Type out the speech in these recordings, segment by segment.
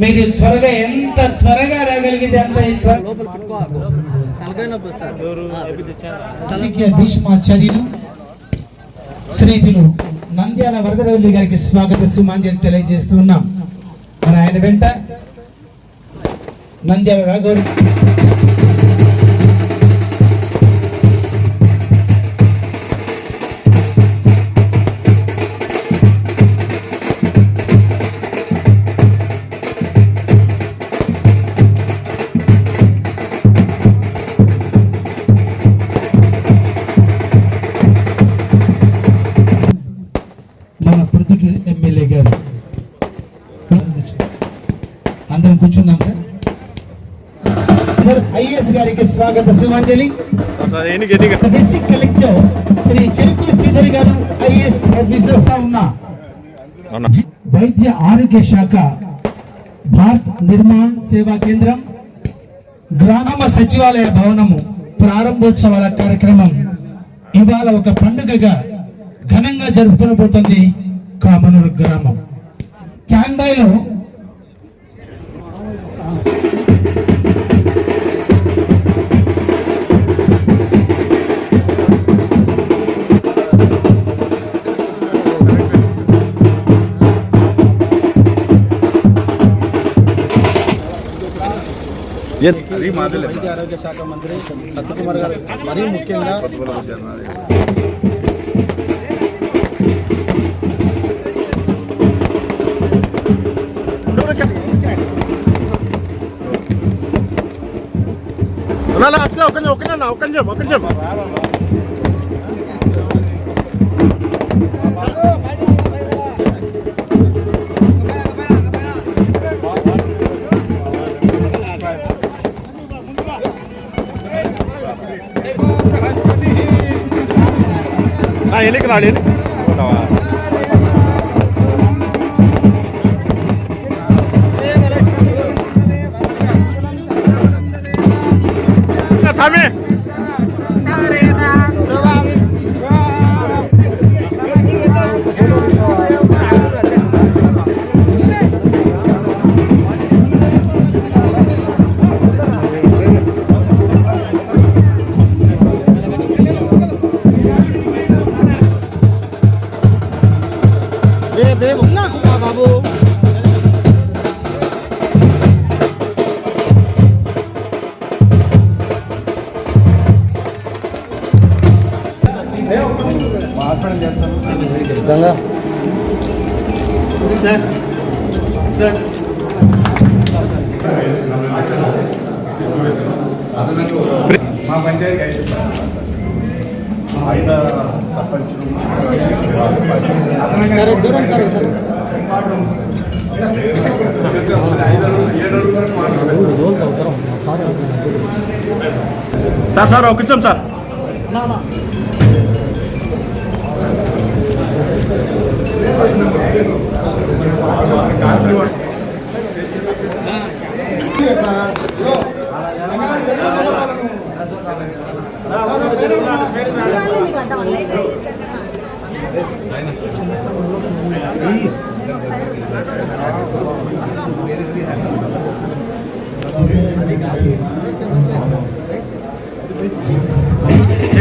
మీరు త్వరగా ఎంత త్వరగా రాగలిగితే అంత రాజకీయ భీష్మాచార్యులు శ్రీతులు నంద్యాల వరదరవల్లి గారికి స్వాగత సుమాంజలి తెలియజేస్తూ ఉన్నాం. మరి ఆయన వెంట నంద్యాల రాఘవరి సార్ ఐఎస్ గారికి స్వాగత సుమాంజలి. డిస్ట్రిక్ట్ కలెక్టర్ శ్రీ చెరుకు శ్రీధర్ గారు ఐఎస్ ఆఫీసర్ ఉన్న. వైద్య ఆరోగ్య శాఖ భారత్ నిర్మాణ్ సేవా కేంద్రం గ్రామ సచివాలయ భవనము ప్రారంభోత్సవాల కార్యక్రమం. ఇవాళ ఒక పండుగగా ఘనంగా జరుపుకోబోతుంది కామనూరు గ్రామం. క్యాన్బాయ్లో వైద్య ఆరోగ్య శాఖ మంత్రి సత్యకుమార్ గారు మరీ ముఖ్యంగా అట్లా ఒక ఒక ఒక నిమిషం ఒక సార్ సార్ ఒక నిమిషం సార్.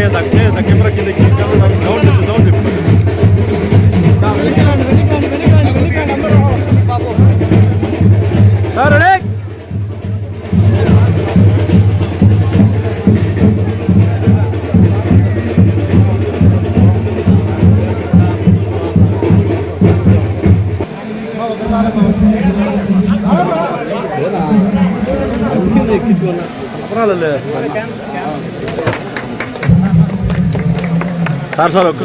не так, не так, не прокидайте. Доводим, доводим. Tarık! അപ്പറാളല്ലേ సార్ సార్ ఒక్క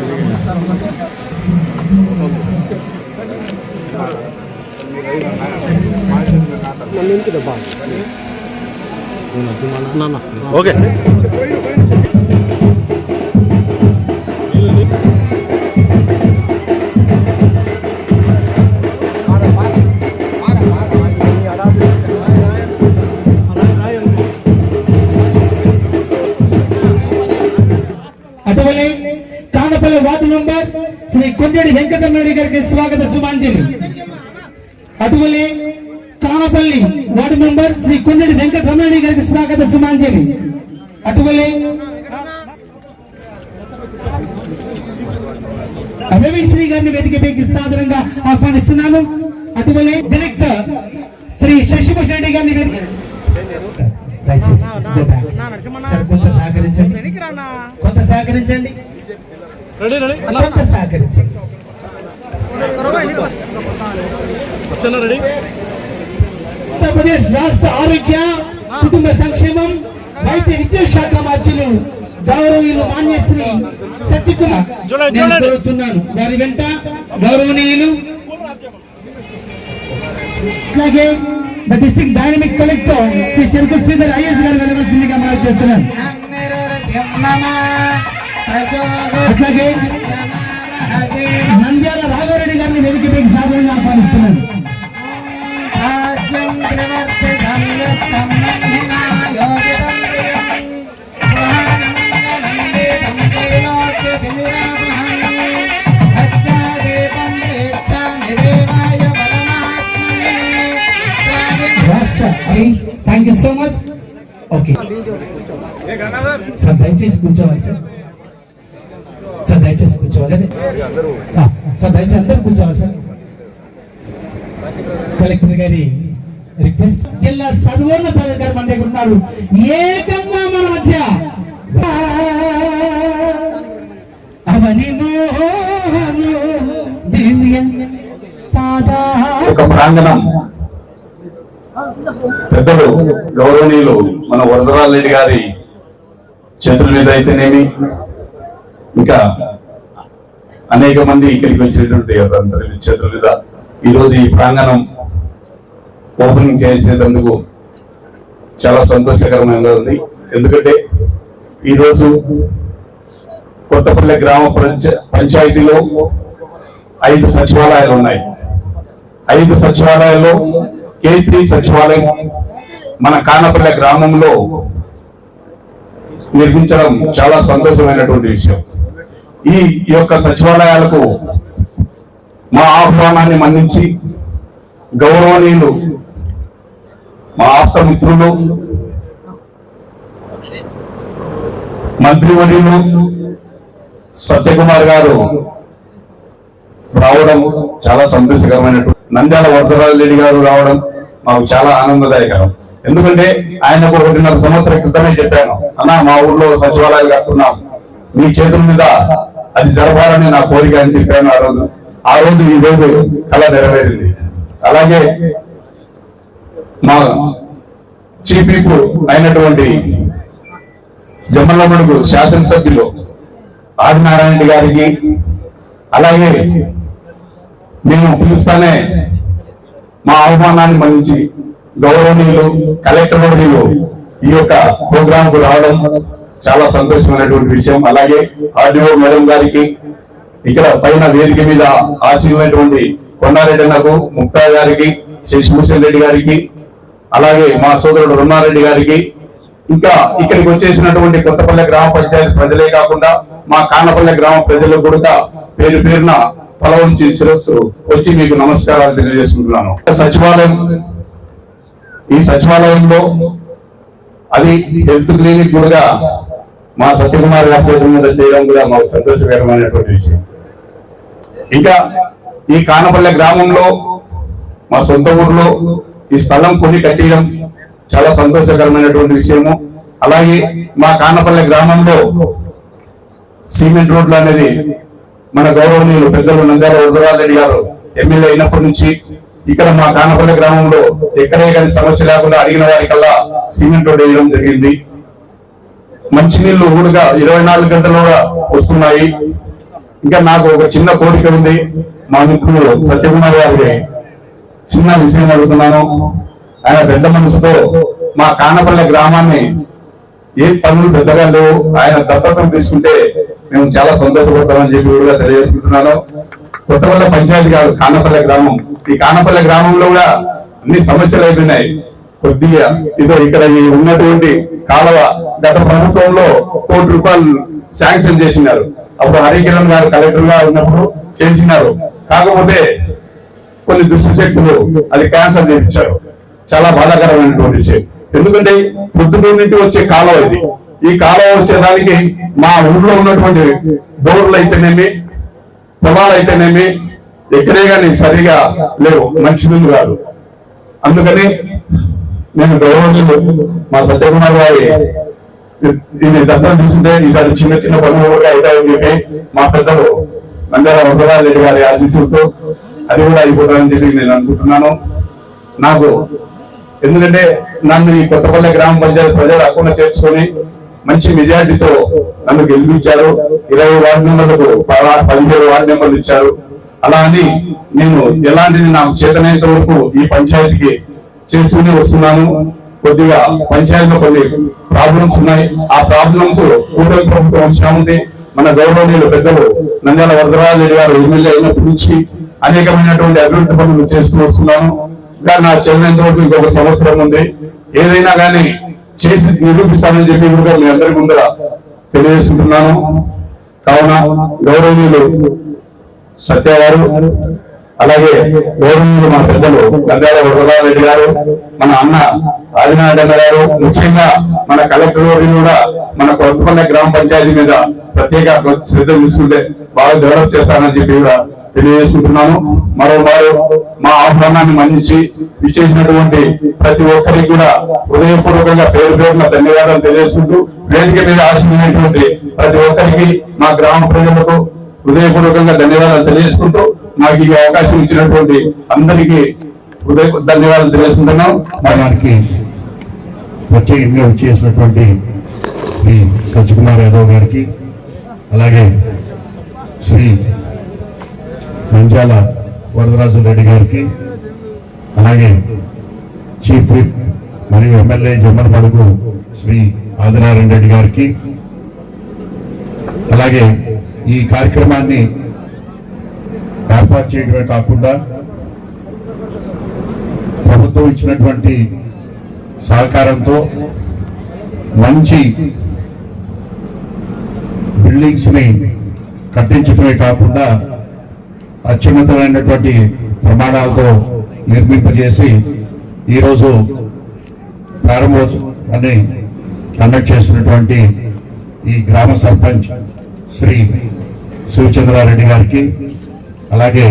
ఓకే కొండేడి వెంకటరమణ గారికి స్వాగత సుమాంజలి అటువలే కామపల్లి వార్డు మెంబర్ శ్రీ కొండటి వెంకటరమణి గారికి స్వాగత సుమాంజలి అటువలే రవీంద్ర శ్రీ గారిని వేదికపైకి సాదరంగా ఆహ్వానిస్తున్నాను. అటువలే డైరెక్టర్ శ్రీ శశిభూషణ్ రెడ్డి గారిని. సార్ కొంత సహకరించండి. కొంత సహకరించండి. ఆంధ్రప్రదేశ్ రాష్ట్ర ఆరోగ్య కుటుంబ సంక్షేమం వైద్య విద్యా శాఖ మార్చులు గౌరవీయులు మాన్యశ్రీ సత్యకుమార్ చూడండి, నేను. కోరుతున్నాను. వారి వెంట గౌరవనీయులు అలాగే the district dynamic collector Shri Cheruku Sridhar IAS గారు వెళ్ళవలసిందిగా మనం చేస్తున్నాను. అట్లాగే నంద్యాల రాఘవరెడ్డి గారిని వెనుకపైకి సాధారణంగా ఆహ్వానిస్తున్నాను. Thank you so much okay sir దయచేసి కూర్చోవాలి సార్. సార్ దయచేసి కూర్చోవాలి. సార్ దయచేసి అందరూ కూర్చోవాలి సార్. కలెక్టర్ గారి రిక్వెస్ట్. జిల్లా సర్వోన్నతాధికారి మన దగ్గర ఉన్నారు. ఏకంగా మన మధ్య అవని దివ్య ఒక ప్రాంగణం. పెద్దలు గౌరవనీయులు మన వరదరాజరెడ్డి గారి చేతుల మీద అయితేనేమి ఇంకా అనేక మంది ఇక్కడికి వచ్చినటువంటి అందరి చేతుల మీద ఈరోజు ఈ ప్రాంగణం ఓపెనింగ్ చేసేటందుకు చాలా సంతోషకరమైనది ఉంది. ఎందుకంటే ఈరోజు కొత్తపల్లి గ్రామ పంచాయతీలో ఐదు సచివాలయాలు ఉన్నాయి. ఐదు సచివాలయాల్లో కే త్రీ సచివాలయం మన కానపల్లె గ్రామంలో నిర్మించడం చాలా సంతోషమైనటువంటి విషయం. ఈ యొక్క సచివాలయాలకు మా ఆహ్వానాన్ని మన్నించి గౌరవనీయులు మా ఆప్త మిత్రులు మంత్రివర్యులు సత్యకుమార్ గారు రావడం చాలా సంతోషకరమైనటువంటి నంద్యాల వరదరాజరెడ్డి గారు రావడం మాకు చాలా ఆనందదాయకరం. ఎందుకంటే ఆయన ఒక ఒకటిన్నర సంవత్సరం క్రితమే చెప్పాను అన్న మా ఊర్లో సచివాలయాలు కడుతున్నాం. మీ చేతుల మీద అది జరపాలని నా కోరిక అని చెప్పాను ఆ రోజు. ఆ రోజు ఈ రోజు కళ నెరవేరింది. అలాగే మా చీఫ్ విప్ అయినటువంటి జమ్మలమడుగు శాసనసభ్యులు ఆదినారాయణ గారికి అలాగే మేము పిలుస్తానే మా అవమానాన్ని మన్నించి గౌరవనీయులు కలెక్టర్ వర్యులు ఈ యొక్క ప్రోగ్రాంకు రావడం చాలా సంతోషమైనటువంటి విషయం. అలాగే ఆర్డీఓ మేడం గారికి ఇక్కడ పైన వేదిక మీద ఆశీర్వైనటువంటి కొండారెడ్డి అన్నకు ముక్తా గారికి శశిభూషణ్ రెడ్డి గారికి అలాగే మా సోదరుడు రుణారెడ్డి గారికి ఇంకా ఇక్కడికి వచ్చేసినటువంటి కొత్తపల్లె గ్రామ పంచాయతీ ప్రజలే కాకుండా మా కానపల్లె గ్రామ ప్రజలకు కూడా పేరు పేరున తల ఉంచి శిరస్సు వచ్చి మీకు నమస్కారాలు తెలియజేసుకుంటున్నాను. సచివాలయం ఈ సచివాలయంలో అది హెల్త్ క్లినిక్ కూడా మా సత్యకుమార్ గారి చేతుల మీద చేయడం కూడా మాకు సంతోషకరమైనటువంటి విషయం. ఇంకా ఈ కానపల్లె గ్రామంలో మా సొంత ఊర్లో ఈ స్థలం కొని కట్టడం చాలా సంతోషకరమైనటువంటి విషయము. అలాగే మా కానపల్లె గ్రామంలో సిమెంట్ రోడ్లు అనేది మన గౌరవనీయులు పెద్దలు నంద్యాల వరదరారెడ్డి గారు ఎమ్మెల్యే అయినప్పటి నుంచి ఇక్కడ మా కానపల్లె గ్రామంలో ఎక్కడే కానీ సమస్య లేకుండా అడిగిన వారికల్లా సిమెంట్ రోడ్ వేయడం జరిగింది. మంచినీళ్ళు ఊరుగా ఇరవై నాలుగు గంటలు కూడా వస్తున్నాయి. ఇంకా నాకు ఒక చిన్న కోరిక ఉంది. మా మిత్రులు సత్యకుమార్ గారికి చిన్న విషయం అడుగుతున్నాను. ఆయన పెద్ద మనసుతో మా కానపల్లె గ్రామాన్ని ఏ పనులు పెద్దగా లేవు. ఆయన దత్తతం తీసుకుంటే మేము చాలా సంతోషపడతామని చెప్పి కూడా తెలియజేసుకుంటున్నాను. కొత్తపల్లె పంచాయతీ కాదు కానపల్లె గ్రామం. ఈ కానపల్లె గ్రామంలో కూడా అన్ని సమస్యలు అయిపోయినాయి. కొద్దిగా ఇదో ఇక్కడ ఈ ఉన్నటువంటి కాలువ గత ప్రభుత్వంలో కోటి రూపాయలు శాంక్షన్ చేసినారు. అప్పుడు హరికిరణ్ గారు కలెక్టర్గా ఉన్నప్పుడు చేసినారు. కాకపోతే కొన్ని దుష్ట శక్తులు అది క్యాన్సర్ చేయించారు. చాలా బాధాకరమైనటువంటి విషయం. ఎందుకంటే పొద్దుటూరు నుండి వచ్చే కాలువ ఇది. ఈ కాలువ వచ్చేదానికి మా ఊర్లో ఉన్నటువంటి బోర్లు అయితేనేమి పొలాలు అయితేనేమి ఎక్కడే కానీ సరిగా లేవు. మంచినీళ్ళు కాదు అందుకని నేను గౌరవనీయులు మా సత్యకుమార్ గారి దీన్ని దత్తం తీసుకుంటే ఇలాంటి చిన్న చిన్న పనులు కూడా అవుతాయని చెప్పి మా పెద్దలు నంద్యాల వరదరాజు రెడ్డి గారి ఆశీస్సులతో అది కూడా అయిపోతాయని చెప్పి నేను అనుకుంటున్నాను. నాకు ఎందుకంటే నన్ను ఈ కొత్తపల్లి గ్రామ పంచాయతీ ప్రజలు రాకుండా చేర్చుకొని మంచి మెజార్టీతో నన్ను గెలిపించారు. ఇరవై వార్డు నెంబర్లకు పదిహేడు వార్డు నెంబర్లు ఇచ్చారు. అలా అని నేను ఎలాంటిది నాకు చేతనైనంత వరకు ఈ పంచాయతీకి చేస్తూనే వస్తున్నాను. కొద్దిగా పంచాయతీలో కొన్ని ప్రాబ్లమ్స్ ఉన్నాయి. ఆ ప్రాబ్లమ్స్ కూటమి ప్రభుత్వం వచ్చినా ఉంది. మన గౌరవనీయులు పెద్దలు నంద్యాల వరదరాజు రెడ్డి గారు ఎమ్మెల్యే అయినప్పటి నుంచి అనేకమైనటువంటి అభివృద్ధి పనులు చేస్తూ వస్తున్నాను. ఇంకా నా చెందినంత వరకు ఇంకొక సంవత్సరం ఉంది. ఏదైనా కానీ చేసి నిరూపిస్తానని చెప్పి కూడా మీ అందరి ముందర తెలియజేసుకుంటున్నాను. కావున గౌరవనీయులు సత్య గారు అలాగే గౌరవనీయులు మా పెద్దలు గంగాల వరదారెడ్డి గారు మన అన్న రాజనారాయణ గారు ముఖ్యంగా మన కలెక్టర్ గారిని కూడా మన కొత్తపల్లె గ్రామ పంచాయతీ మీద ప్రత్యేక శ్రద్ధ తీసుకుంటే బాగా డెవలప్ చేస్తానని చెప్పి కూడా తెలియజేసుకుంటున్నాను. మరోమారు మా ఆహ్వానాన్ని మన్నించి ఇచ్చేసినటువంటి ప్రతి ఒక్కరికి కూడా హృదయపూర్వకంగా పేరు పేరున ధన్యవాదాలు తెలియజేస్తుంటూ వేదిక మీద ఆశించినటువంటి ప్రతి ఒక్కరికి మా గ్రామ ప్రజలకు హృదయపూర్వకంగా ధన్యవాదాలు తెలియజేసుకుంటూ నాకు ఈ అవకాశం ఇచ్చినటువంటి అందరికీ హృదయ ధన్యవాదాలు తెలియజేస్తున్నాం మనకి ప్రత్యేకంగా చేసినటువంటి శ్రీ సత్యకుమార్ యాదవ్ గారికి అలాగే శ్రీ నంజాల వరదరాజు రెడ్డి గారికి అలాగే చీఫ్ విప్ మరియు ఎమ్మెల్యే జమ్మలపడుగు శ్రీ ఆదినారాయణ రెడ్డి గారికి అలాగే ఈ కార్యక్రమాన్ని ఏర్పాటు చేయడమే కాకుండా ప్రభుత్వం ఇచ్చినటువంటి సహకారంతో మంచి బిల్డింగ్స్ని కట్టించడమే కాకుండా అత్యున్నతమైనటువంటి ప్రమాణాలతో నిర్మింపజేసి ఈరోజు ప్రారంభోత్సవాన్ని కండక్ట్ చేసినటువంటి ఈ గ్రామ సర్పంచ్ శ్రీ శివచంద్రారెడ్డి గారికి అలాగే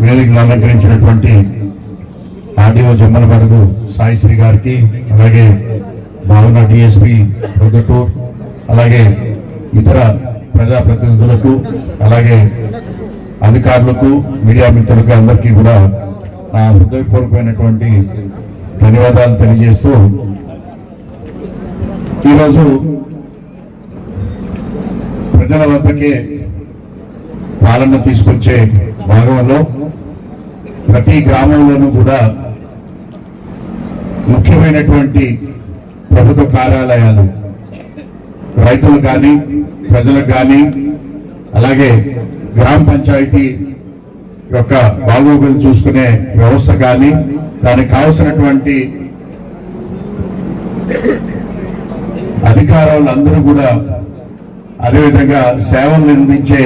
వేదికను అలంకరించినటువంటి ఆర్డీఓ జమ్మలబడుగు సాయిశ్రీ గారికి అలాగే భావన డిఎస్పి ప్రొద్దుటూర్ అలాగే ఇతర ప్రజాప్రతినిధులకు అలాగే అధికారులకు మీడియా మిత్రులకు అందరికీ కూడా నా హృదయపూర్వకమైనటువంటి ధన్యవాదాలు తెలియజేస్తూ ఈరోజు ప్రజల వద్దకే పాలన తీసుకొచ్చే భాగంలో ప్రతి గ్రామంలోనూ కూడా ముఖ్యమైనటువంటి ప్రభుత్వ కార్యాలయాలు రైతులు కానీ ప్రజలకు కానీ అలాగే గ్రామ పంచాయతీ యొక్క బాగోగులు చూసుకునే వ్యవస్థ కానీ దానికి కావలసినటువంటి అధికారులు అందరూ కూడా అదేవిధంగా సేవలు అందించే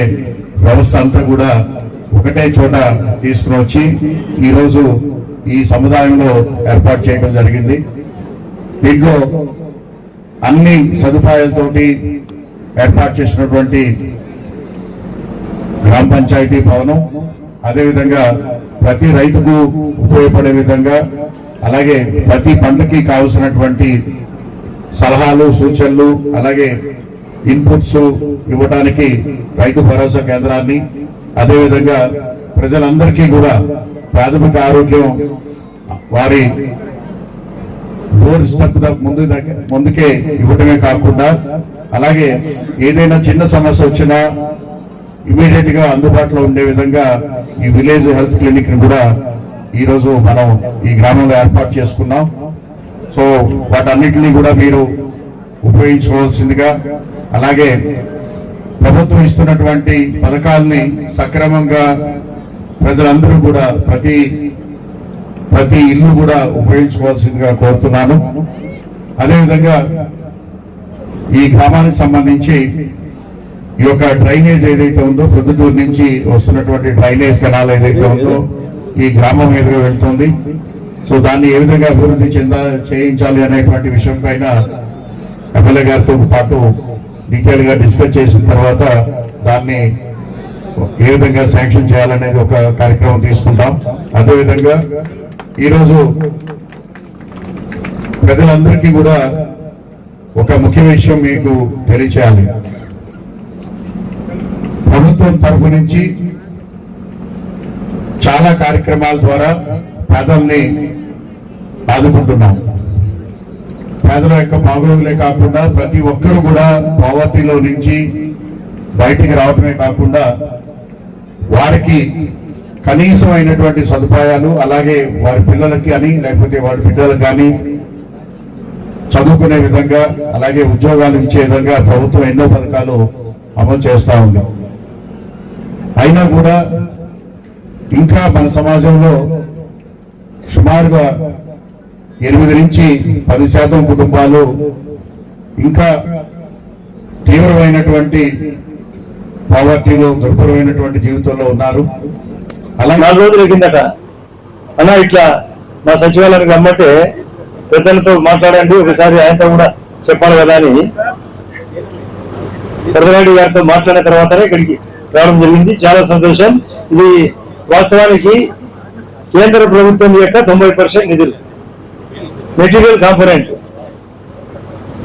వ్యవస్థ అంతా కూడా ఒకటే చోట తీసుకుని వచ్చి ఈరోజు ఈ సముదాయంలో ఏర్పాటు చేయడం జరిగింది. దీంట్లో అన్ని సదుపాయాలతోటి ఏర్పాటు చేసినటువంటి గ్రామ పంచాయతీ భవనం అదేవిధంగా ప్రతి రైతుకు ఉపయోగపడే విధంగా అలాగే ప్రతి పంటకి కావలసినటువంటి సలహాలు సూచనలు అలాగే ఇన్పుట్స్ ఇవ్వడానికి రైతు భరోసా కేంద్రాన్ని. అదేవిధంగా ప్రజలందరికీ కూడా ప్రాథమిక ఆరోగ్యం వారి డోర్ స్టెప్ ముందు ముందుకే ఇవ్వటమే కాకుండా అలాగే ఏదైనా చిన్న సమస్య వచ్చినా ఇమీడియట్గా అందుబాటులో ఉండే విధంగా ఈ విలేజ్ హెల్త్ క్లినిక్ని కూడా ఈ రోజు మనం ఈ గ్రామంలో ఏర్పాటు చేసుకున్నాం. సో వాటన్నిటిని కూడా మీరు ఉపయోగించుకోవాల్సిందిగా అలాగే ప్రభుత్వం ఇస్తున్నటువంటి పథకాలని సక్రమంగా ప్రజలందరూ కూడా ప్రతి ప్రతి ఇల్లు కూడా ఉపయోగించుకోవాల్సిందిగా కోరుతున్నాను. అదేవిధంగా ఈ గ్రామానికి సంబంధించి ఈ యొక్క డ్రైనేజ్ ఏదైతే ఉందో ప్రొద్దుటూరు నుంచి వస్తున్నటువంటి డ్రైనేజ్ కెనాల్ ఏదైతే ఉందో ఈ గ్రామం మీదుగా వెళ్తుంది. సో దాన్ని ఏ విధంగా అభివృద్ధి చెందా చేయించాలి అనేటువంటి విషయం పైన ఎమ్మెల్యే గారితో పాటు డీటెయిల్గా డిస్కస్ చేసిన తర్వాత దాన్ని ఏ విధంగా శాంక్షన్ చేయాలనేది ఒక కార్యక్రమం తీసుకుంటాం అదేవిధంగా ఈరోజు ప్రజలందరికీ కూడా ఒక ముఖ్య విషయం మీకు తెలియచేయాలి. ప్రభుత్వం తరఫు నుంచి చాలా కార్యక్రమాల ద్వారా పేదల్ని ఆదుకుంటున్నాం పేదల యొక్క బాగోగులే కాకుండా ప్రతి ఒక్కరు కూడా పావర్టీలో నుంచి బయటికి రావటమే కాకుండా వారికి కనీసమైనటువంటి సదుపాయాలు అలాగే వారి పిల్లలకి అని లేకపోతే వారి బిడ్డలకు కానీ చదువుకునే విధంగా అలాగే ఉద్యోగాలు ఇచ్చే విధంగా ప్రభుత్వం ఎన్నో పథకాలు అమలు చేస్తూ ఉంది. అయినా కూడా ఇంకా మన సమాజంలో సుమారుగా ఎనిమిది నుంచి పది శాతం కుటుంబాలు ఇంకా తీవ్రమైనటువంటి పావర్టీలో దుర్భరమైనటువంటి జీవితంలో ఉన్నారు. అలా నాలుగు రోజుల కిందట. అలా ఇట్లా మా సచివాలయానికి రమ్మంటే పెద్దలతో మాట్లాడండి ఒకసారి ఆయనతో కూడా చెప్పాలి కదా అని. పెద్దరెడ్డి గారితో మాట్లాడిన తర్వాతనే ఇక్కడికి రావడం జరిగింది. చాలా సంతోషం. ఇది వాస్తవానికి కేంద్ర ప్రభుత్వం యొక్క తొంభై పర్సెంట్ నిధులు. Material component.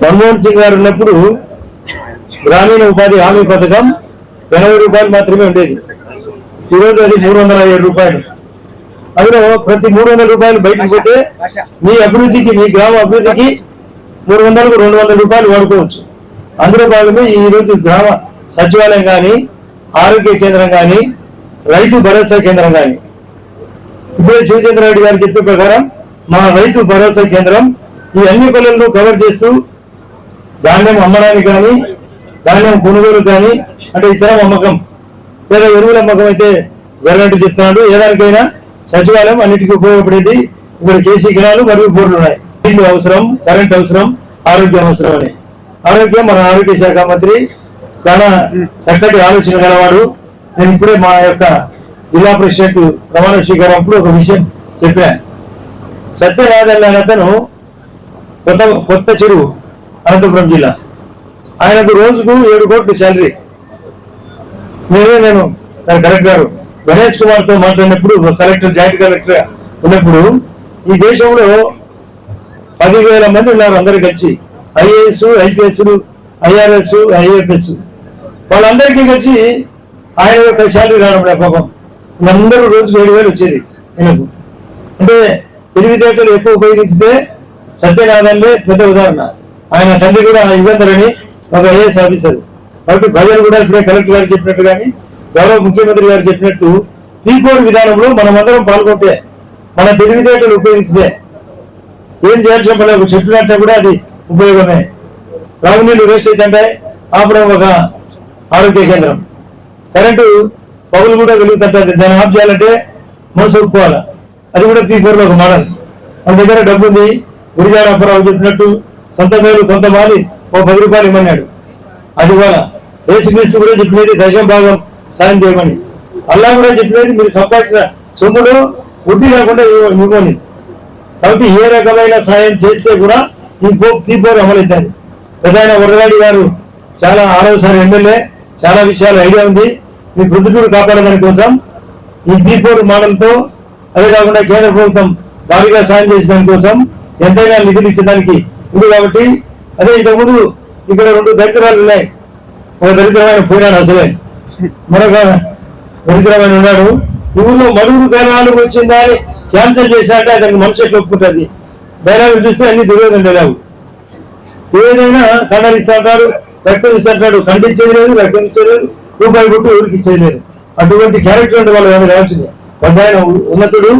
మన్మోహన్ సింగ్ గారు ఉన్నప్పుడు గ్రామీణ ఉపాధి హామీ పథకం ఎనభై రూపాయలు మాత్రమే ఉండేది. ఈరోజు అది మూడు వందల ఏడు రూపాయలు. అందులో ప్రతి మూడు వందల రూపాయలు బయటకు పోతే మీ అభివృద్ధికి మీ గ్రామ అభివృద్ధికి మూడు వందలకు రెండు వందల రూపాయలు వాడుకోవచ్చు. అందులో భాగమే ఈ రోజు గ్రామ సచివాలయం కానీ ఆరోగ్య కేంద్రం కానీ రైతు భరోసా కేంద్రం కానీ ఇప్పుడే శివచంద్రారెడ్డి గారు చెప్పే ప్రకారం మా రైతు భరోసా కేంద్రం ఈ అన్ని పనులను కవర్ చేస్తూ ధాన్యం అమ్మడానికి కానీ ధాన్యం కొనుగోలు కానీ అంటే ఇతర అమ్మకం లేదా ఎరువుల అమ్మకం అయితే జరగట్టు చెప్తున్నాడు. ఏదానికైనా సచివాలయం అన్నిటికీ ఉపయోగపడేది ఇక్కడ కేసీ గిరాలు మరియు బోర్డులు ఉన్నాయి. నీళ్ళు అవసరం కరెంట్ అవసరం ఆరోగ్యం అవసరం అని. ఆరోగ్యం మన ఆరోగ్య శాఖ మంత్రి చాలా చక్కటి ఆలోచన గలవాడు. నేను ఇప్పుడే మా యొక్క జిల్లా ప్రెసిడెంట్ ప్రమాణ స్వీకారం అప్పుడు ఒక విషయం చెప్పాను. సత్యనాథన్ అనే అతను కొత్త కొత్త చెరువు అనంతపురం జిల్లా. ఆయనకు రోజుకు ఏడు కోట్లు శాలరీ. నేనే నేను కలెక్టర్ గారు. గణేష్ కుమార్తో మాట్లాడినప్పుడు కలెక్టర్ జాయింట్ కలెక్టర్ ఉన్నప్పుడు ఈ దేశంలో పదివేల మంది ఉన్నారు అందరు కలిసి. ఐఏఎస్ ఐపీఎస్ ఐఆర్ఎస్ ఐఎఫ్ఎస్ వాళ్ళందరికీ కలిసి ఆయన యొక్క శాలరీ రావడం లేదు పాపం. అందరూ రోజుకు ఏడు వేలు వచ్చేది ఆయనకు. అంటే తెలివితేటలు ఎక్కువ ఉపయోగిస్తే సత్యనాథన్లే పెద్ద ఉదాహరణ. ఆయన తండ్రి కూడా యుగంధర్ ఒక ఐఏఎస్ ఆఫీసర్. కాబట్టి ప్రజలు కూడా ఇప్పుడే కలెక్టర్ గారు చెప్పినట్టు కానీ గౌరవ ముఖ్యమంత్రి గారు చెప్పినట్టు ప్రీ విధానంలో మనం అందరం పాల్గొంటే మన తెలివితేటలు ఉపయోగిస్తే ఏం చేయాల్సిన పని ఒక చెట్టు నాటినా కూడా అది ఉపయోగమే. త్రాగునీళ్ళు వేస్ట్ అవుతుంటే ఆపడం ఒక ఆరోగ్య కేంద్రం. కరెంటు పగులు కూడా వెలుగుతుంటది దాన్ని ఆఫ్ చేయాలంటే మనసు ఒప్పుకోవాలి? అది కూడా పీ ఫోర్ ఒక మోడల్ మన దగ్గర డబ్బు ఉంది గురిజాడ అప్పారావు చెప్పినట్టు సొంత మేలు కొంత మాలి ఓ పది రూపాయలు ఇమ్మన్నాడు. అది కూడా యేసుక్రీస్తు కూడా చెప్పినది దశం భాగం సాయం చేయమని. అల్లా కూడా చెప్పినది మీరు సంపాదించిన సొమ్ములు వడ్డీ లేకుండా ఇవ్వని కాబట్టి ఏ రకమైన సాయం చేస్తే కూడా ఈ పో ఈ పోరు అమలవుతుంది. పెద్ద వరగాడి గారు చాలా ఆరోసారి ఎమ్మెల్యే చాలా విషయాలు ఐడియా ఉంది. మీ బృద్ధుడు కాపాడదాని కోసం ఈ బీ ఫోర్ మోడల్తో అదే కాకుండా కేంద్ర ప్రభుత్వం భారీగా సాయం చేసే కోసం ఎంతైనా నిధులు ఇచ్చేదానికి ఉంది కాబట్టి అదే ఇంతకుముందు ఇక్కడ రెండు దరిద్రాలు ఉన్నాయి. ఒక దరిద్రమైన పోయినాడు అసలే. మరొక దరిద్రమైన ఉన్నాడు. ఈ ఊళ్ళో మరుగుడు కారణాలు వచ్చిందా అని క్యాన్సిల్ చేసినట్టే అతనికి మనసు ఎట్లా ఒప్పుకుంటుంది? చూస్తే అన్ని దుర్యోధన లేవు. ఏదైనా కండలు ఇస్తా అంటాడు రక్తం ఇస్తా అంటాడు. ఖండించేది లేదు రక్తం ఇచ్చేది లేదు. రూపాయి కొట్టు ఊరికి ఇచ్చేది లేదు. అటువంటి క్యారెక్టర్ ఉండే వాళ్ళు ఏమైనా కావాల్సిందే. కొంత ఉన్నతుడు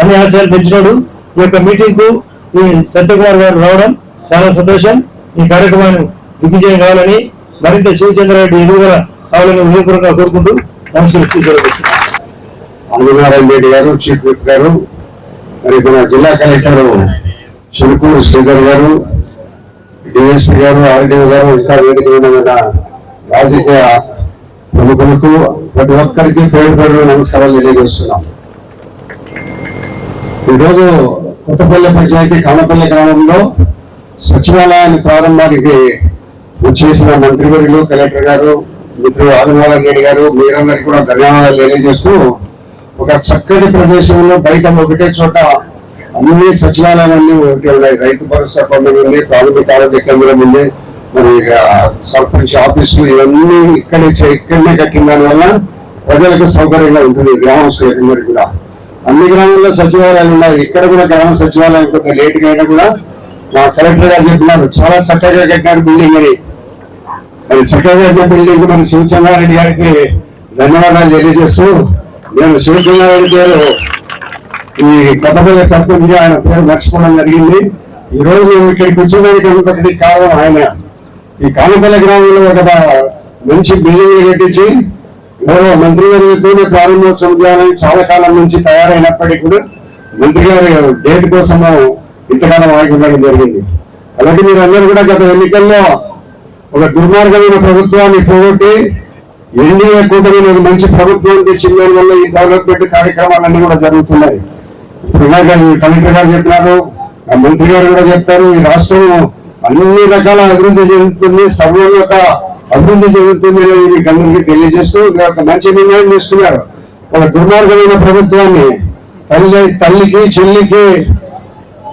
అన్ని ఆశయాలు పెంచినాడు. ఈ యొక్క మీటింగ్కు ఈ సత్యకుమార్ గారు రావడం చాలా సంతోషం. ఈ కార్యక్రమాన్ని దిగ్విజయం కావాలని మరింత శివచంద్రారెడ్డి ఎదుగుదల కావాలని హృదయపూర్వకంగా కోరుకుంటూ నమస్కరిస్తూ ఆదినారాయణ రెడ్డి గారు చీఫ్ విప్ గారు మరి మన జిల్లా కలెక్టర్ చిలుకూరు శ్రీధర్ గారు డిఎస్పీ గారు ఆర్డీఓ గారు ఇంకా వేదిక రాజకీయ ప్రముఖులకు ప్రతి ఒక్కరికి పేరు పేరు నమస్కారాలు తెలియజేస్తున్నాం. ఈరోజు కొత్తపల్లి పంచాయతీ కానపల్లి గ్రామంలో సచివాలయాన్ని ప్రారంభానికి వచ్చేసిన మంత్రివర్యులు కలెక్టర్ గారు మిత్రులు ఆదినారాయణ రెడ్డి గారు మీరందరికీ కూడా ధన్యవాదాలు తెలియజేస్తూ ఒక చక్కటి ప్రదేశంలో బయట ఒకటే చోట అన్ని సచివాలయాలన్నీ ఒకటి ఉన్నాయి. రైతు భరోసా పండుగ ఉంది ప్రాథమిక ఆరోగ్య కేంద్రం ఉంది మరి సర్పంచ్ ఆఫీసులు ఇవన్నీ ఇక్కడే ఇక్కడనే కట్టిన దానివల్ల ప్రజలకు సౌకర్యంగా ఉంటుంది గ్రామస్తులందరికీ కూడా. అన్ని గ్రామాల్లో సచివాలయాలు ఉన్నాయి. ఇక్కడ కూడా గ్రామ సచివాలయం కొంత లేటుగా అయినా కూడా మా కలెక్టర్ గారు చెప్పినారు చాలా చక్కగా కట్టినారు బిల్డింగ్ అని. అది చక్కగా కట్టిన బిల్డింగ్ మన శివచంద్రారెడ్డి గారికి ధన్యవాదాలు తెలియజేస్తూ నేను శివచంద్రారెడ్డి గారు ఈ కొత్తపల్లి సర్పంచ్ ఆయన పేరు మర్చిపోవడం జరిగింది. ఈ రోజు ఇక్కడికి వచ్చేదానికి అంతటి కారణం ఆయన. ఈ కానపల్ల గ్రామంలో ఒక మంచి బిల్డింగ్ కట్టించి గౌరవ మంత్రి గారితోనే ప్రారంభోత్సవం చేయాలని చాలా కాలం నుంచి తయారైనప్పటికీ కూడా మంత్రి గారి డేట్ కోసము ఇంతకాలం ఆగి ఉండడం జరిగింది. అలాగే మీరందరూ కూడా గత ఎన్నికల్లో ఒక దుర్మార్గమైన ప్రభుత్వాన్ని పోగొట్టి ఎన్డీఏ కూటమి ఒక మంచి ప్రభుత్వం తెచ్చిందని వల్ల ఈ డెవలప్మెంట్ కార్యక్రమాలన్నీ కూడా జరుగుతున్నాయి. ఇప్పుడు ఇందాక కలెక్టర్ గారు చెప్పినారు ఆ మంత్రి గారు కూడా చెప్తారు ఈ రాష్ట్రం అన్ని రకాల అభివృద్ధి చెందుతుంది సర్వం యొక్క అభివృద్ధి చెందుతుంది అనేది అందరికీ తెలియజేస్తూ ఒక మంచి నిర్ణయం తీసుకున్నారు. ఒక దుర్మార్గమైన ప్రభుత్వాన్ని తల్లి తల్లికి చెల్లికి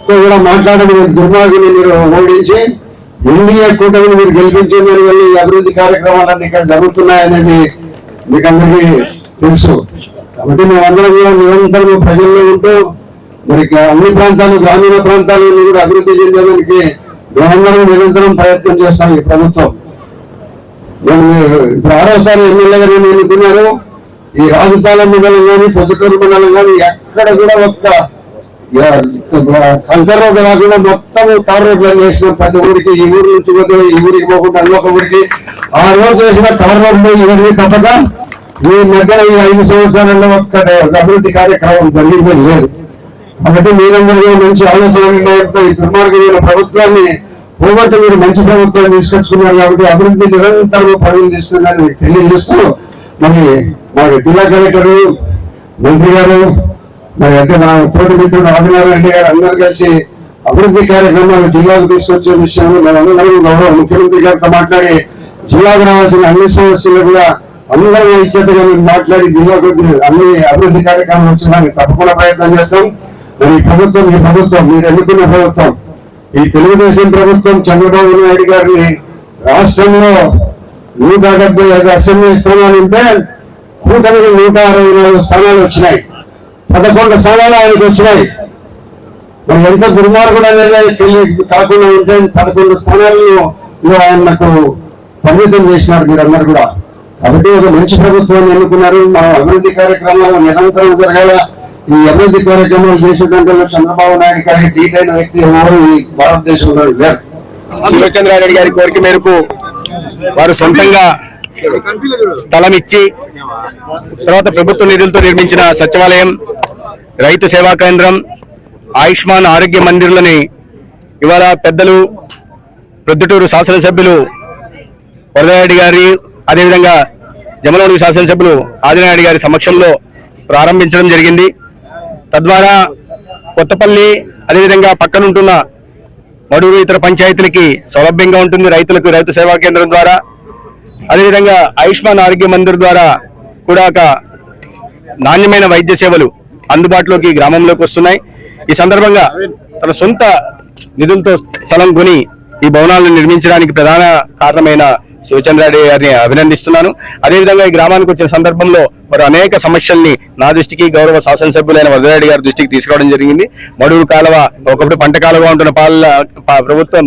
కూడా మాట్లాడని దుర్మార్గుని మీరు ఓడించి ఎన్డీఏ కూటమిని మీరు గెలిపించే మీరు వెళ్ళి ఈ అభివృద్ధి కార్యక్రమాలన్నీ ఇక్కడ జరుగుతున్నాయనేది మీకు అందరికీ తెలుసు. కాబట్టి మేమందరం కూడా నిరంతరం ప్రజల్లో ఉంటూ మరి అన్ని ప్రాంతాలు గ్రామీణ ప్రాంతాలను కూడా అభివృద్ధి చెందడానికి మేమందరం నిరంతరం ప్రయత్నం చేస్తాం ఈ ప్రభుత్వం. ఇప్పుడు ఆరోసారి ఎమ్మెల్యేగా నేను ఎన్నుకున్నారు ఈ రాజుపాలెం మండలం కానీ పొద్దుటూరు మండలం కానీ ఎక్కడ కూడా ఒక్క కంకర్ రోడ్డు కాకుండా మొత్తం తార్ రోడ్లు వేసిన ప్రతి ఊరికి ఈ ఊరి నుంచి పోతే ఈ ఊరికి పోకుండా ఇంకొక ఊరికి. ఆ రోజు వేసిన తార్ రోడ్లు ఇవన్నీ తప్పక ఈ మధ్య ఈ ఐదు సంవత్సరాల్లో ఒక్క అభివృద్ధి కార్యక్రమం జరిగింది లేదు. కాబట్టి మీరందరూ మంచి ఆలోచన ఈ దుర్మార్గమైన ప్రభుత్వాన్ని పోగొట్టు మీరు మంచి ప్రభుత్వాన్ని తీసుకొచ్చుకున్నారు కాబట్టి అభివృద్ధి నిరంతరం పనులు తీస్తుందని మీకు తెలియజేస్తూ మరి మా జిల్లా కలెక్టరు మంత్రి గారు మరి అంటే మా తోటి మిత్రుడు ఆదినారాయణ రెడ్డి గారు అందరూ కలిసి అభివృద్ధి కార్యక్రమాలు జిల్లాకు తీసుకొచ్చే విషయంలో మేమందరం గౌరవ ముఖ్యమంత్రి గారితో మాట్లాడి జిల్లాకు రావాల్సిన అన్ని సమస్యలు కూడా అందరం ఐక్యతగా మేము మాట్లాడి జిల్లాకు అన్ని అభివృద్ధి కార్యక్రమాలు వచ్చడానికి తప్పకుండా ప్రయత్నం చేస్తాం. మరి ప్రభుత్వం ఈ ప్రభుత్వం మీరు ఎన్నుకున్న ప్రభుత్వం ఈ తెలుగుదేశం ప్రభుత్వం చంద్రబాబు నాయుడు గారిని రాష్ట్రంలో నూట డెబ్బై ఐదు అసెంబ్లీ స్థానాలు ఉంటే కూటమికి నూట అరవై నాలుగు స్థానాలు వచ్చినాయి. పదకొండు స్థానాలు ఆయనకు వచ్చినాయి. మరి ఎంత దుర్మార్గుడు అనేది తెలియ కాకుండా ఉంటే పదకొండు స్థానాలను ఆయనకు పరిమితం చేసినారు మీరందరూ కూడా. కాబట్టి ఒక మంచి ప్రభుత్వాన్ని ఎన్నుకున్నారు. మనం అభివృద్ధి కార్యక్రమాలు నిరంతరం జరగాల? ఈ అభివృద్ధి కార్యక్రమాలు చేసే దాంట్లో చంద్రబాబు నాయుడు గారి తీటైన వ్యక్తి ఎవరు ఈ భారతదేశంలో లేరు. శివచంద్రారెడ్డి గారి కోరిక మేరకు వారు సొంతంగా స్థలం ఇచ్చి తర్వాత ప్రభుత్వ నిధులతో నిర్మించిన సచివాలయం రైతు సేవా కేంద్రం ఆయుష్మాన్ ఆరోగ్య మందిర్లని ఇవాళ పెద్దలు ప్రొద్దుటూరు శాసనసభ్యులు వరదనాయుడు గారి అదేవిధంగా జమలోని శాసనసభ్యులు ఆదినాయుడు గారి సమక్షంలో ప్రారంభించడం జరిగింది. తద్వారా కొత్తపల్లి అదేవిధంగా పక్కనుంటున్న మడూరు ఇతర పంచాయతీలకి సౌలభ్యంగా ఉంటుంది రైతులకు రైతు సేవా కేంద్రం ద్వారా. అదేవిధంగా ఆయుష్మాన్ ఆరోగ్య మందిర్ ద్వారా కూడా ఒక నాణ్యమైన వైద్య సేవలు అందుబాటులోకి గ్రామంలోకి వస్తున్నాయి. ఈ సందర్భంగా తన సొంత నిధులతో స్థలం కొని ఈ భవనాలను నిర్మించడానికి ప్రధాన కారణమైన శివచంద్రారెడ్డి గారిని అభినందిస్తున్నాను. అదేవిధంగా ఈ గ్రామానికి వచ్చిన సందర్భంలో వారు అనేక సమస్యల్ని నా దృష్టికి గౌరవ శాసనసభ్యులైన వరదరెడ్డి గారి దృష్టికి తీసుకురావడం జరిగింది. మడుగు కాలువ ఒకప్పుడు పంట కాలువ ఉంటున్న పాల ప్రభుత్వం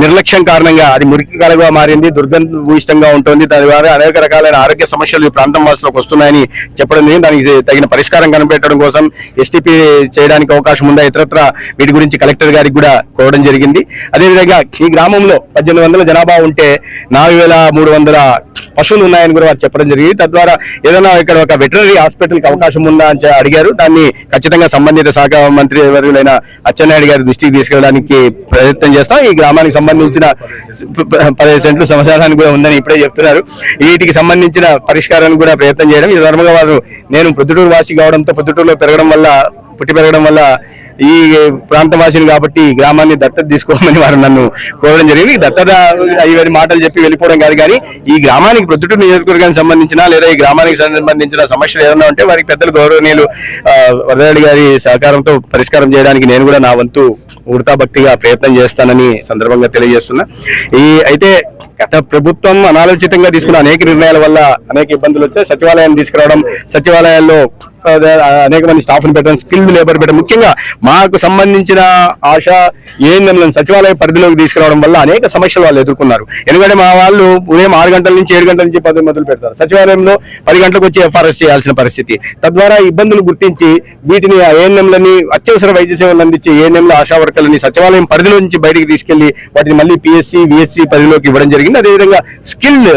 నిర్లక్ష్యం కారణంగా అది మురికి కలగా మారింది దుర్గంధభూయిష్టంగా ఉంటుంది. దాని ద్వారా అనేక రకాలైన ఆరోగ్య సమస్యలు ఈ ప్రాంతం వాసులకు వస్తున్నాయని చెప్పడం జరిగింది. దానికి తగిన పరిష్కారం కనిపెట్టడం కోసం ఎస్టీపీ చేయడానికి అవకాశం ఉందా? ఇతరత్ర వీటి గురించి కలెక్టర్ గారికి కూడా కోవడం జరిగింది. అదేవిధంగా ఈ గ్రామంలో పద్దెనిమిది వందల జనాభా ఉంటే నాలుగు వేల మూడు వందల పశువులు ఉన్నాయని కూడా వారు చెప్పడం జరిగింది. తద్వారా ఏదైనా ఇక్కడ ఒక వెటనరీ హాస్పిటల్కి అవకాశం ఉందా అని అడిగారు. దాన్ని ఖచ్చితంగా సంబంధిత శాఖ మంత్రి వర్యులైన అచ్చెన్నాయుడు గారి దృష్టికి తీసుకెళ్ళడానికి ప్రయత్నం చేస్తాం. ఈ గ్రామానికి సంబంధించిన పదిహేను సెంట్లు శ్మశానానికి కూడా ఉందని ఇప్పుడే చెప్తున్నారు. వీటికి సంబంధించిన పరిష్కారాన్ని కూడా ప్రయత్నం చేయడం. ఈ ధర్మంగా వారు నేను ప్రొద్దుటూరు వాసి కావడంతో ప్రొద్దుటూరులో పెరగడం వల్ల పుట్టి పెరగడం వల్ల ఈ ప్రాంతవాసిని కాబట్టి ఈ గ్రామాన్ని దత్తత తీసుకోమని వారు నన్ను కోరడం జరిగింది. దత్తత ఇవన్నీ మాటలు చెప్పి వెళ్ళిపోవడం కాదు కానీ ఈ గ్రామానికి ప్రొద్దుటూరు నియోజకవర్గానికి సంబంధించిన లేదా ఈ గ్రామానికి సంబంధించిన సమస్యలు ఏదైనా ఉంటే వారికి పెద్దలు గౌరవనీయులు వరదాడి గారి సహకారంతో పరిష్కారం చేయడానికి నేను కూడా నా వంతు ఉడతా భక్తిగా ప్రయత్నం చేస్తానని సందర్భంగా తెలియజేస్తున్నా. ఈ అయితే గత ప్రభుత్వం అనాలోచితంగా తీసుకున్న అనేక నిర్ణయాల వల్ల అనేక ఇబ్బందులు వచ్చాయి. సచివాలయాన్ని తీసుకురావడం సచివాలయాల్లో అనేక మంది స్టాఫ్ని పెట్టడం స్కిల్డ్ లేబర్ పెట్టడం. ముఖ్యంగా మాకు సంబంధించిన ఆశ ఏందని సచివాలయ పరిధిలోకి తీసుకురావడం వల్ల అనేక సమస్యలు వాళ్ళు ఎదుర్కొన్నారు. ఎందుకంటే మా వాళ్ళు ఉదయం ఆరు గంటల నుంచి ఏడు గంటల నుంచి పది మొదలు పెడతారు. సచివాలయంలో పది గంటలకు వచ్చి ఎఫ్ఆర్ఎస్ చేయాల్సిన పరిస్థితి. తద్వారా ఇబ్బందులు గుర్తించి వీటిని ఏఎన్ఎంలని అత్యవసర వైద్య సేవలు అందించే ఏఎన్ఎంల ఆశా వర్కర్లని సచివాలయం పరిధిలో నుంచి బయటికి తీసుకెళ్ళి వాటిని మళ్ళీ పిఎస్సి విఎస్సి పరిధిలోకి ఇవ్వడం జరిగింది. అదేవిధంగా స్కిల్డ్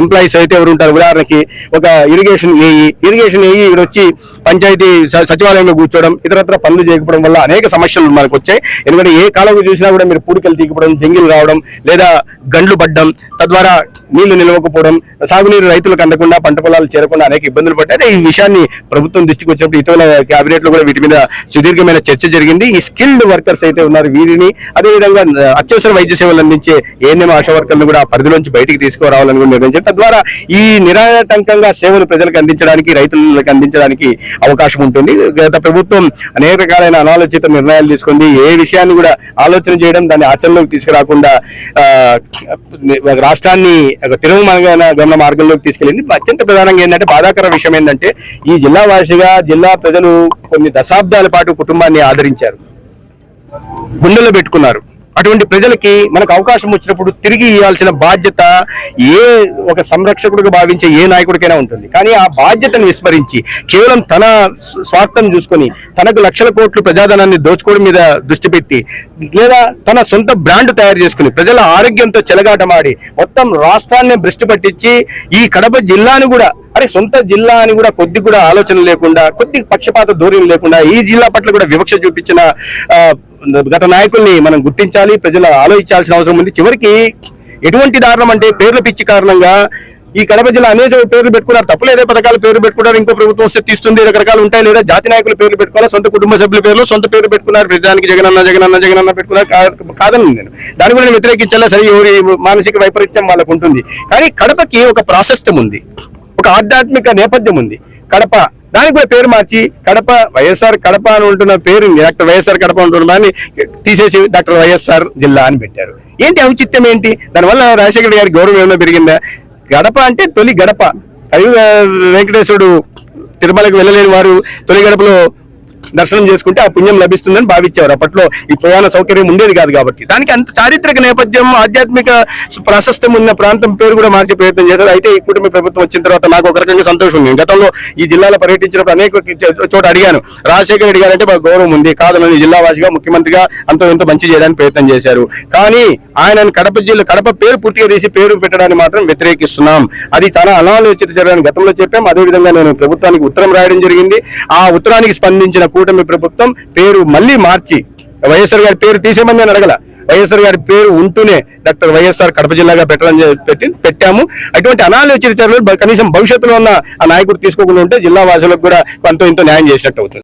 ఎంప్లాయీస్ అయితే ఎవరు ఉంటారు ఉదాహరణకి ఒక ఇరిగేషన్ ఏఈ ఇరిగేషన్ ఏఈ ఇక్కడ వచ్చి పంచాయతీ స- సచివాలయంలో కూర్చోవడం ఇతరత్ర పనులు చేయకపోవడం వల్ల అనేక సమస్యలు మనకు వచ్చాయి. ఎందుకంటే ఏ కాలంలో చూసినా కూడా మీరు పూడికలు తీకపోవడం జంగిల్ రావడం లేదా గండ్లు పడ్డం తద్వారా నీళ్ళు నిలవకపోవడం సాగునీరు రైతులకు అందకుండా పంట పొలాలు చేరకుండా అనేక ఇబ్బందులు పడ్డాయి. ఈ విషయాన్ని ప్రభుత్వం దృష్టికి వచ్చినప్పుడు ఇటీవల కేబినెట్లో కూడా వీటి మీద సుదీర్ఘమైన చర్చ జరిగింది. ఈ స్కిల్డ్ వర్కర్స్ అయితే ఉన్నారు వీరిని. అదేవిధంగా అత్యవసర వైద్య సేవలు అందించే ఏఎన్ఎం ఆశా వర్కర్లు కూడా పరిధిలోంచి బయటికి తీసుకురావాలని కూడా నిర్ణయించారు తద్వారా ఈ నిరాటంకంగా సేవలు ప్రజలకు అందించడానికి రైతులకు అందించడానికి అవకాశం ఉంటుంది. గత ప్రభుత్వం అనేక రకాలైన అనాలోచిత నిర్ణయాలు తీసుకుంది. ఏ విషయాన్ని కూడా ఆలోచన చేయడం దాన్ని ఆచరణలోకి తీసుకురాకుండా రాష్ట్రాన్ని ఒక గమన మార్గంలోకి తీసుకెళ్ళింది. అత్యంత ప్రధానంగా ఏంటంటే బాధాకర విషయం ఏంటంటే ఈ జిల్లా వాసిగా జిల్లా ప్రజలు కొన్ని దశాబ్దాల పాటు కుటుంబాన్ని ఆదరించారు. గుండెలో పెట్టుకున్నారు. అటువంటి ప్రజలకి మనకు అవకాశం వచ్చినప్పుడు తిరిగి ఇవ్వాల్సిన బాధ్యత ఏ ఒక సంరక్షకుడిగా భావించే ఏ నాయకుడికైనా ఉంటుంది. కానీ ఆ బాధ్యతను విస్మరించి కేవలం తన స్వార్థం చూసుకొని తనకు లక్షల కోట్లు ప్రజాధనాన్ని దోచుకోవడం మీద దృష్టి పెట్టి లేదా తన సొంత బ్రాండ్ తయారు చేసుకుని ప్రజల ఆరోగ్యంతో చెలగాటమాడి మొత్తం రాష్ట్రాన్ని భ్రష్టి పట్టించి ఈ కడప జిల్లాను కూడా అరే సొంత జిల్లా అని కూడా కొద్ది కూడా ఆలోచన లేకుండా కొద్ది పక్షపాత ధోరణి లేకుండా ఈ జిల్లా పట్ల కూడా వివక్ష చూపించిన గత నాయకుల్ని మనం గుర్తించాలి ప్రజలు ఆలోచించాల్సిన అవసరం ఉంది. చివరికి ఎటువంటి దారుణం అంటే పేర్ల పిచ్చి కారణంగా ఈ కడప జిల్లా అనేక పేర్లు పెట్టుకున్నారు. తప్పులేదే పథకాలు పేరు పెట్టుకున్నారు. ఇంకో ప్రభుత్వం వస్తే తీస్తుంది. రకరకాలు ఉంటాయి. లేదా జాతి నాయకుల పేర్లు పెట్టుకోవాలి? సొంత కుటుంబ సభ్యుల పేర్లు సొంత పేరు పెట్టుకున్నారు. ప్రజానికి జగనన్న జగనన్న జగనన్న పెట్టుకున్నారు. కాదని నేను. దాని కూడా నేను వ్యతిరేకించాలా? సరే ఎవరి మానసిక వైపరీత్యం వాళ్ళకు ఉంటుంది. కానీ కడపకి ఒక ప్రాశస్త్యం ఉంది. ఒక ఆధ్యాత్మిక నేపథ్యం ఉంది. కడప దానికి కూడా పేరు మార్చి కడప వైఎస్ఆర్ కడప అని ఉంటున్న పేరు డాక్టర్ వైఎస్ఆర్ కడప ఉంటున్న దాన్ని తీసేసి డాక్టర్ వైఎస్ఆర్ జిల్లా అని పెట్టారు. ఏంటి ఔచిత్యం ఏంటి? దానివల్ల రాజశేఖర గారి గౌరవం ఏమైనా పెరిగిందా? గడప అంటే తొలి గడప. కవి వెంకటేశ్వరుడు తిరుమలకు వెళ్ళలేని వారు తొలి గడపలో దర్శనం చేసుకుంటే ఆ పుణ్యం లభిస్తుందని భావించేవారు. అప్పట్లో ఈ ప్రయాణ సౌకర్యం ఉండేది కాదు కాబట్టి. దానికి అంత చారిత్రక నేపథ్యం ఆధ్యాత్మిక ప్రశస్తం ఉన్న ప్రాంతం పేరు కూడా మార్చే ప్రయత్నం చేశారు. అయితే ఈ కుటుంబ ప్రభుత్వం వచ్చిన తర్వాత నాకు ఒక రకంగా సంతోషం ఉంది. గతంలో ఈ జిల్లాలో పర్యటించినప్పుడు అనేక చోట అడిగాను. రాజశేఖర రెడ్డి గారు అంటే మాకు గౌరవం ఉంది. కాదని జిల్లా వాసిగా ముఖ్యమంత్రిగా అంతో ఎంతో మంచి చేయడానికి ప్రయత్నం చేశారు. కానీ ఆయన కడప జిల్లా కడప పేరు పూర్తిగా తీసి పేరు పెట్టడానికి మాత్రం వ్యతిరేకిస్తున్నాం. అది చాలా అనాలోచిత చర్యని గతంలో చెప్పాం. అదేవిధంగా నేను ప్రభుత్వానికి ఉత్తరం రాయడం జరిగింది. ఆ ఉత్తరానికి స్పందించిన కూటమి ప్రభుత్వం పేరు మళ్ళీ మార్చి. వైఎస్ఆర్ గారి పేరు తీసేమని నేను అడగల. వైఎస్ఆర్ గారి పేరు ఉంటూనే డాక్టర్ వైఎస్ఆర్ కడప జిల్లాగా పెట్టడం పెట్టి పెట్టాము. అటువంటి అనాలోచిత చర్యలు కనీసం భవిష్యత్తులో ఉన్న ఆ నాయకుడు తీసుకోకుండా ఉంటే జిల్లా వాసులకు కూడా కొంత ఇంత న్యాయం చేసినట్టు అవుతుంది.